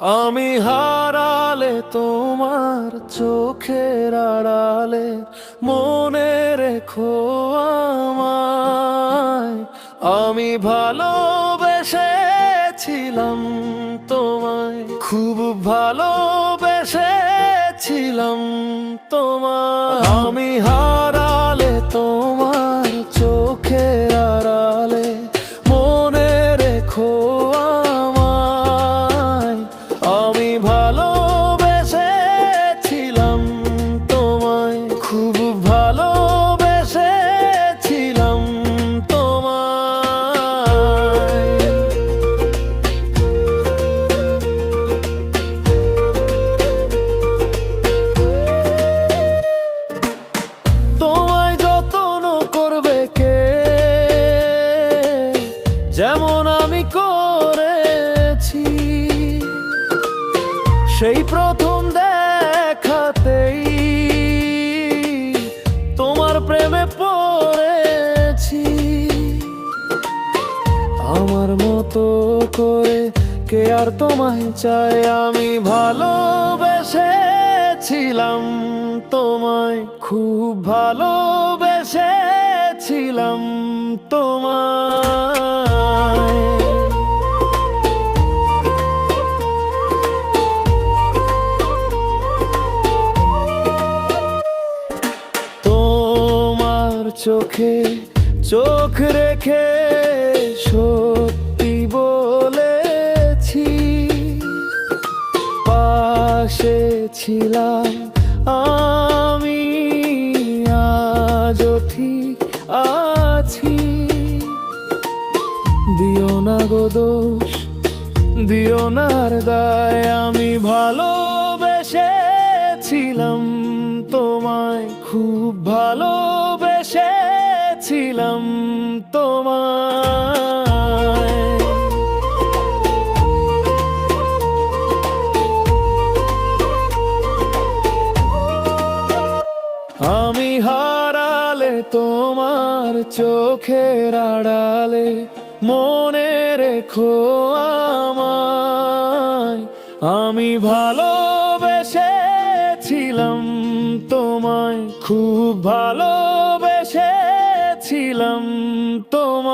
আমি হারালে তোমার চোখের আড়ালে মনে রেখো আমায়। আমি ভালোবেসেছিলাম তোমায়। খুব ভালোবেসেছিলাম তোমায়। আমি সেই প্রথম দেখাতেই তোমার প্রেমে পড়েছি। আমার মতো করে কে আর তোমায় চায়? আমি ভালোবেসেছিলাম তোমায়, খুব ভালোবেসেছিলাম তোমায়। চোখে, চোখ রেখে সত্যি বলেছি। পাশে ছিলাম আমি, আজও ঠিক আছি। দিও না গো দোষ, দিও না দায়, আমি ভালোবেসেছিলাম। তোমায় খুব ভালোবেসেছিলাম তোমায়। আমি হারালে তোমার চোখের আড়ালে মনে রেখো আমায়। আমি ভালোবেসেছিলাম তোমায় খুব ভালোবেসেছিলাম তোমায়